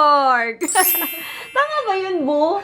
Gothenburg. Tama ba yun, Bu?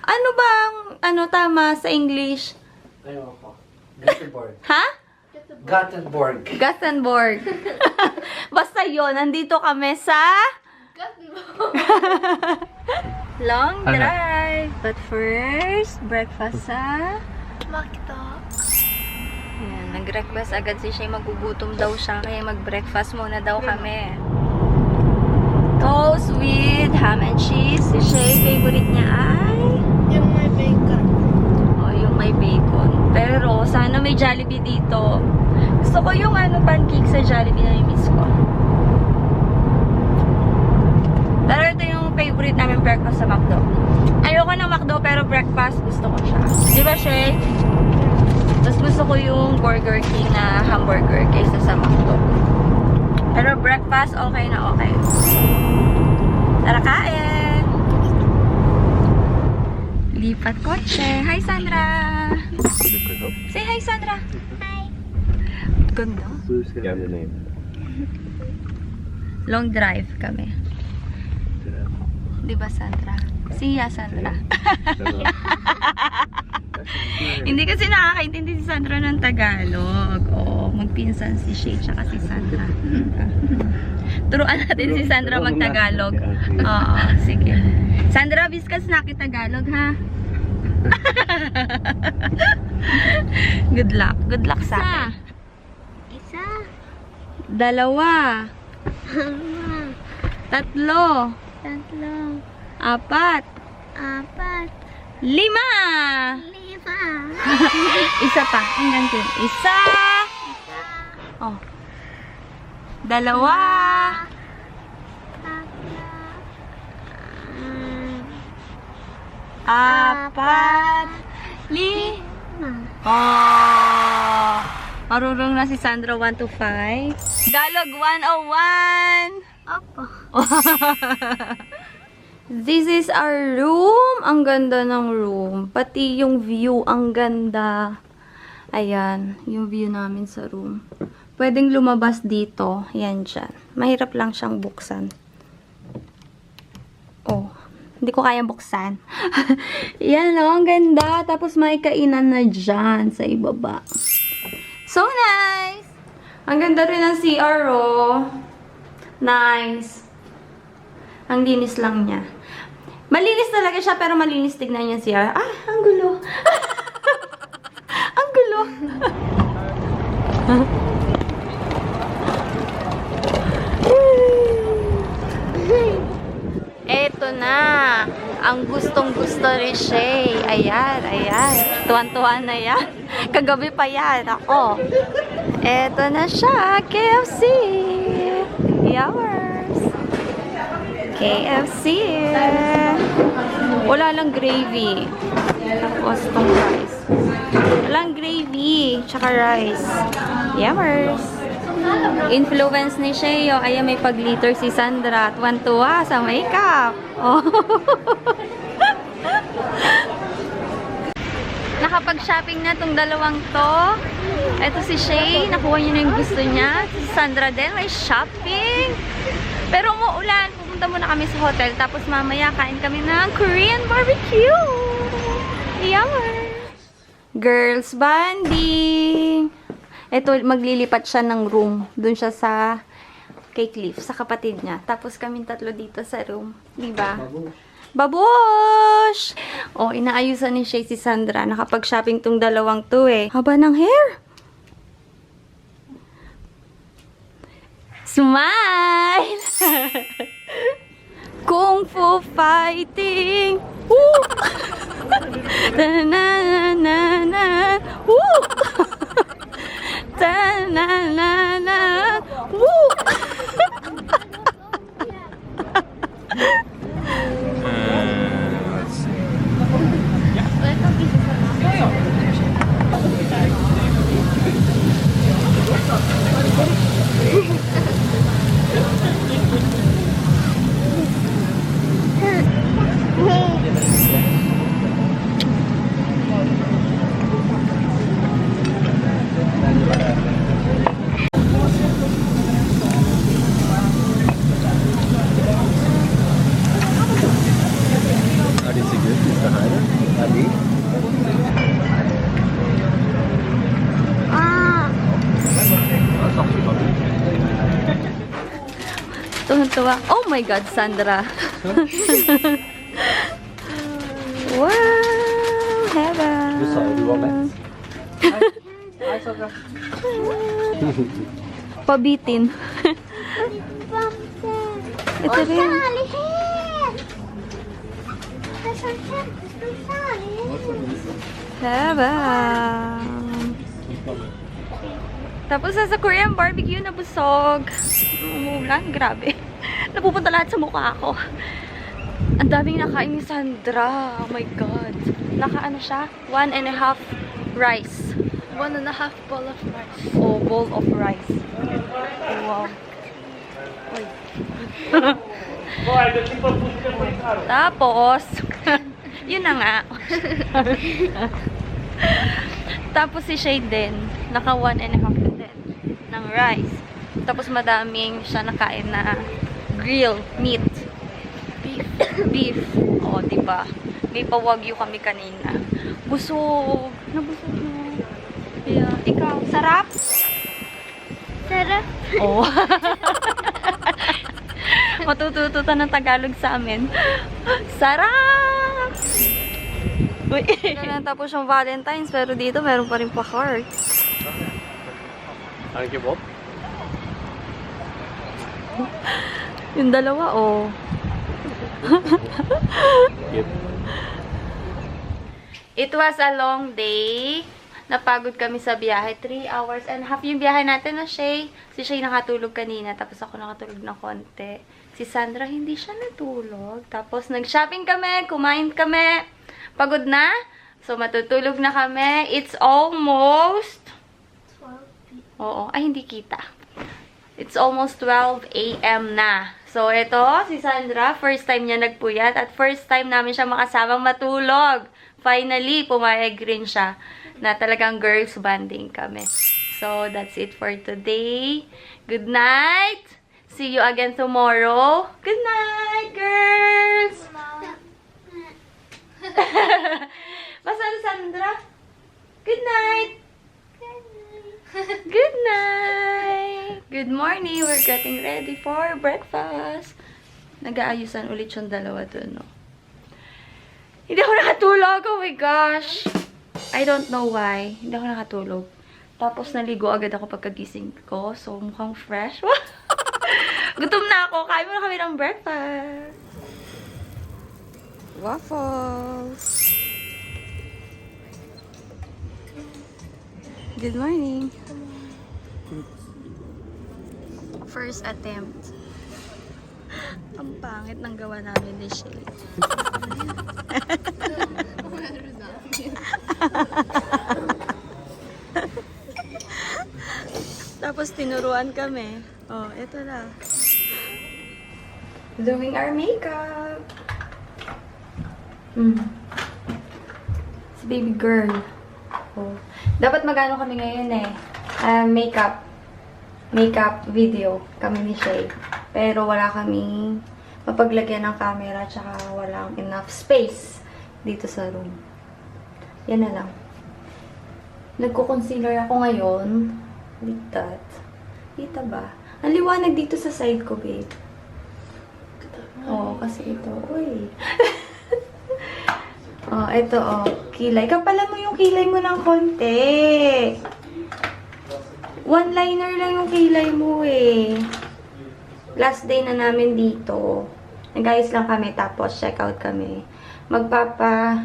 Ano bang, ano tama sa English? Ayaw ko. Gothenburg. Ha? Gothenburg. Gothenburg. Basta yon nandito kami sa Gothenburg. long Ano? drive. But first, breakfast sa... Makita. Ayan, nag-request agad si Shay. Magugutom daw siya, kaya mag-breakfast muna daw kami. Toast with ham and cheese. Si Shay, favorite niya ay... Yung may bacon. Oh, yung may bacon. Pero, sana may Jollibee dito. Gusto ko yung ano, pancake sa Jollibee na miss ko. Pero ito yung favorite namin breakfast sa McDo. Ayoko ng McDo, pero breakfast gusto ko siya. Di ba, Shay? Tapos gusto ko yung Burger King na hamburger kaysa sa McDo. Pero breakfast, okay na okay. Tara kain! Lipat kotse. Hi, Sandra! Say hi, Sandra! Hi! Ganda. Long drive kami. Di ba, Sandra? Siya, Sandra. Hindi kasi nakakaintindi si Sandra ng Tagalog. Oo, magpinsan si Shay tsaka si Sandra. Turuan natin si Sandra mag-Tagalog. Oo, sige. Sandra, biskas na kita Tagalog, ha? Good luck. Good luck sa akin. Isa. Dalawa. Tatlo. Tatlo. Apat. Apat. Lima. Lima. Isa pa. Hanggang din. Isa. Oh. Dalawa. Tatlo. Apat. Li. Oh. Marunong na si Sandra 1 to 5. Dalog 101. Opo. This is our room. Ang ganda ng room. Pati yung view, ang ganda. Ayan, yung view namin sa room. Pwedeng lumabas dito. Yan dyan. Mahirap lang siyang buksan. Oh, hindi ko kayang buksan. Yan o, ang ganda. Tapos may kainan na dyan sa ibaba. So nice! Ang ganda rin ng CR, oh. Nice. Ang linis lang niya. Malinis talaga siya, pero malinis tignan niya siya. Ah, ang gulo. ang gulo. Eto na. Ang gustong gusto ni Shay. Ayan, ayan. Tuwan-tuwan na yan. Kagabi pa yan. Ako. Eto na siya. KFC. Yours. KFC. Wala lang gravy. Tapos itong rice. Walang gravy. Tsaka rice. Yummers. Influence ni Sheo. Ayan, may pag-liter si Sandra. Tuwan-tuwa sa makeup. Oh. Nakapag-shopping na tong dalawang to. Ito si Shay. Nakuha niya na yung gusto niya. Si Sandra din. May shopping. Kami sa hotel. Tapos mamaya kain kami ng Korean barbecue. Yummer. Girls banding. Ito, maglilipat siya ng room. Doon siya sa kay Cliff, sa kapatid niya. Tapos kami tatlo dito sa room. Di ba? Babush! O, inaayusan ni Shay si Sandra. Nakapag-shopping tong dalawang to eh. Haba ng hair. Smile! Kung Fu fighting! Woo! na na na na Woo! na na na Woo! Tuwan-tuwa. Oh my God, Sandra. wow! Heaven! Du sa, du var mett. Nei, Sandra. Pabitin. Ito rin. Heaven! Tapos sa Korean barbecue na busog. Umulan, grabe. Napupunta lahat sa mukha ko. Ang daming nakain ni Sandra. Oh my God. Nakaano siya? One and a half rice. One and a half bowl of rice. O bowl of rice. Wow. Uy. Tapos, yun na nga. Tapos si Shade din, naka one and a half din ng rice. Tapos madaming siya nakain na grill meat. Beef. Beef. O, di ba? May pawagyo kami kanina. Busog. Nabusog na. Yeah. Ikaw, sarap? Sarap. Oo. Matutututan ng Tagalog sa amin. Sarap! Uy. Kailan tapos yung Valentine's, pero dito meron pa rin pa heart. Det ikke vått? Yung dalawa, oh. It was a long day. Napagod kami sa biyahe. 3 hours and half yung biyahe natin na Shay. Si Shay nakatulog kanina, tapos ako nakatulog ng konti. Si Sandra, hindi siya natulog. Tapos nag-shopping kami, kumain kami. Pagod na? So, matutulog na kami. It's almost... 12 Oo. Ay, hindi kita. It's almost 12 a.m. na. So, ito, si Sandra, first time niya nagpuyat at first time namin siya makasamang matulog. Finally, pumayag rin siya na talagang girls banding kami. So, that's it for today. Good night! See you again tomorrow. Good night, girls! Basta Sandra? Good night! Good night! Good morning! We're getting ready for breakfast. Nag-aayusan ulit yung dalawa dun, no? Hindi ako nakatulog! Oh my gosh! I don't know why. Hindi ako nakatulog. Tapos naligo agad ako pagkagising ko. So, mukhang fresh. Gutom na ako. Kain mo na kami ng breakfast. Waffles. Good morning. First attempt. Ang pangit ng gawa namin ni Shay. Tapos tinuruan kami. Oh, eto na. Doing our makeup. Hmm. Si baby girl. Oh. Dapat magano kami ngayon eh. Ah, makeup. Makeup video kami ni Shay. Pero wala kaming mapaglagyan ng camera tsaka walang enough space dito sa room. Yan na lang. Nagko-concealer ako ngayon. Like that. Kita ba? Ang liwanag dito sa side ko, babe. Oo, kasi ito. Uy. oh, ito, oh. Kilay. Kapalan mo yung kilay mo ng konti. One-liner lang yung kilay mo, eh. Last day na namin dito. Nag-ayos lang kami, tapos check out kami. Magpapa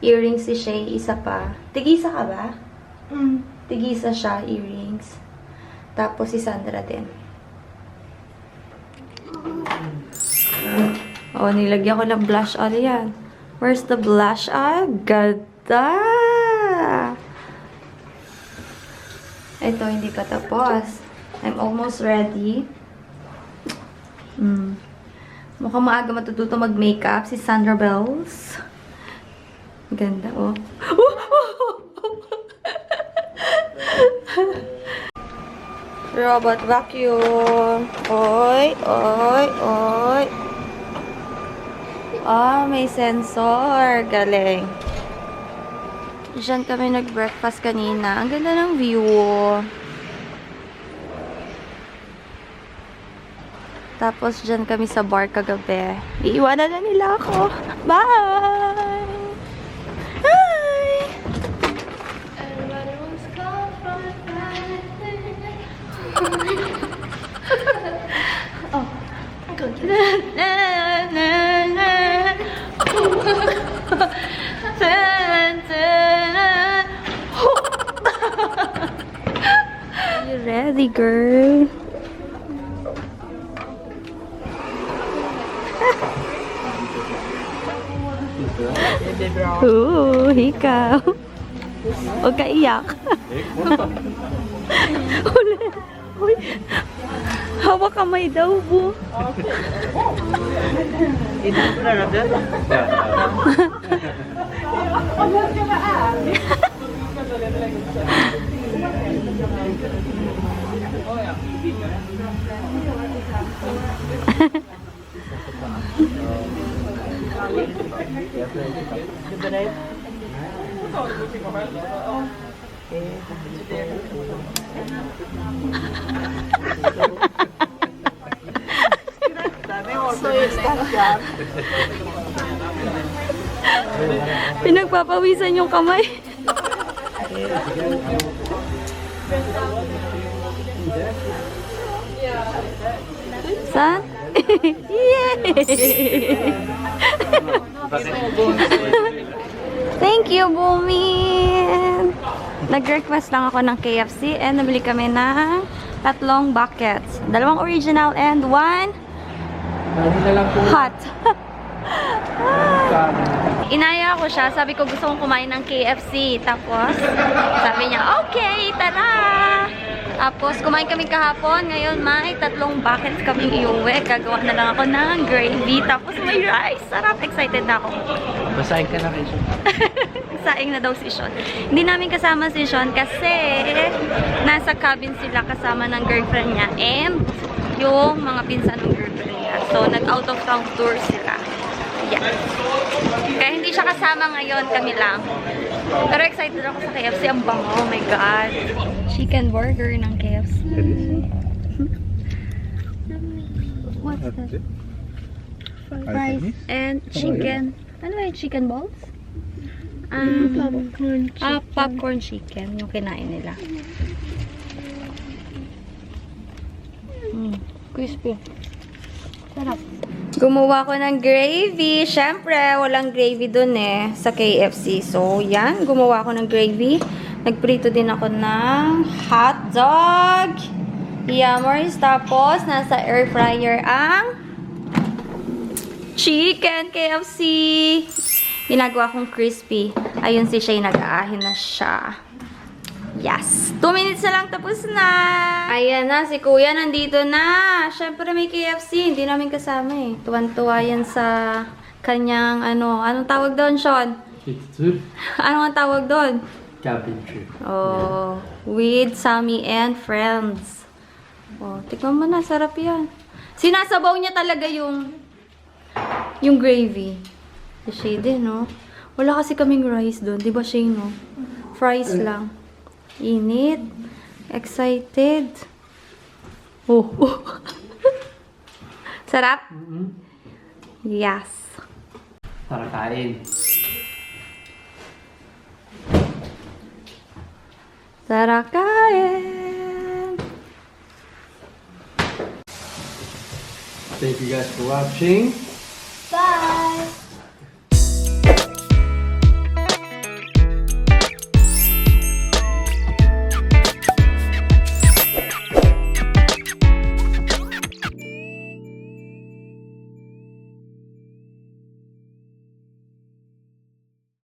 earrings si Shay, isa pa. Tigisa ka ba? Mm. Tigisa siya, earrings. Tapos si Sandra din. Oh, nilagyan ko ng blush on yan. Where's the blush on? Ganda! Ito, hindi pa tapos. I'm almost ready. Mm. Mukhang maaga matututo mag-makeup si Sandra Bells. Ganda, oh. Robot vacuum. Oy, oy, oy. Ah, may sensor. Galing. Diyan kami nag-breakfast kanina. Ang ganda ng view. Tapos dyan kami sa bar kagabi. Iiwanan na nila ako. Bye! Oo, ikaw. Huwag ka iyak. Uli. Uy. Hawak kamay daw, bu. Pinagpapawisan yung kamay. Saan? Yay! Thank you, Bumin! Nag-request lang ako ng KFC and nabili kami ng tatlong buckets. Dalawang original and one hot. Inaya ko siya. Sabi ko gusto kong kumain ng KFC. Tapos, sabi niya, okay, tara! Tapos, kumain kami kahapon. Ngayon, may tatlong buckets kaming iuwi. Gagawa na lang ako ng gravy. Tapos, may rice. Sarap. Excited na ako. Basahin ka na kayo. Saing na daw si Sean. Hindi namin kasama si Sean kasi nasa cabin sila kasama ng girlfriend niya and yung mga pinsan ng girlfriend niya. So, nag-out of town tour sila. Yeah. Kaya hindi siya kasama ngayon, kami lang. Pero excited ako sa KFC. Ang bango, oh my God. Chicken burger ng KFC. What's that? Rice and chicken. Ano ba yung chicken balls? Um, Popcorn. Ah, popcorn chicken. Yung kinain nila. Mm, crispy. Sarap. Gumawa ko ng gravy. Siyempre, walang gravy dun eh, sa KFC. So, yan. Gumawa ko ng gravy. Nagprito din ako ng hot dog. Yummers. Tapos, nasa air fryer ang chicken KFC. Ginagawa kong crispy. Ayun si Shay, nag-aahin na siya. Yes. Two minutes na lang tapos na. Ayan na, si Kuya nandito na. Siyempre may KFC. Hindi namin kasama eh. Tuwan-tuwa yan sa kanyang ano. Anong tawag doon, Sean? Pizza. Ano ang tawag doon? Cabin trip. Oh, with Sammy and friends. Oh, tikman mo na, sarap yan. Sinasabaw niya talaga yung yung gravy. Si Shay din, no? Wala kasi kaming rice doon, di ba Shay, no? Fries lang. Init. Excited. Oh. sarap? Mm-hmm. Yes. Tara kain. Sarap kain. Thank you guys for watching.